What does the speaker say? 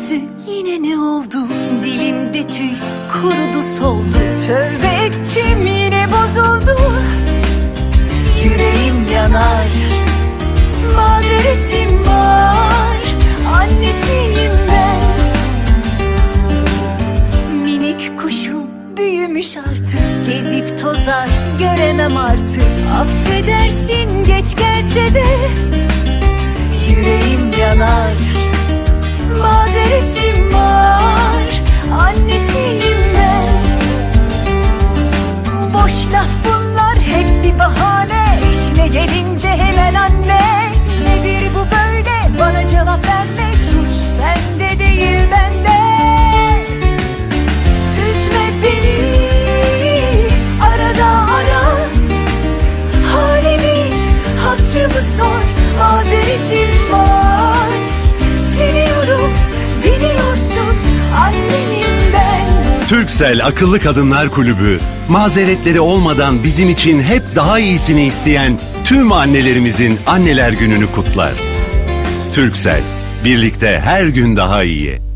yüzü yine ne oldu? Dilimde tüy kurudu soldu. Tövbe ettim yine bozuldu. Yüreğim yanar. Mazeretim var. Annesiyim ben. Minik kuşum büyümüş artık Gezip tozar göremem artık Affedersin geç gelse de Yüreğim yanar Boş laf bunlar hep bir bahane. İşine gelince hemen anne. Nedir bu böyle? Bana cevap verme. Suç sende değil bende. Üzme beni. Arada ara. Halimi hatırımı sor. Mazeretim var. Seviyorum biliyorsun. Annenim ben. Türksel Akıllı Kadınlar Kulübü, mazeretleri olmadan bizim için hep daha iyisini isteyen tüm annelerimizin anneler gününü kutlar. Türksel, birlikte her gün daha iyi.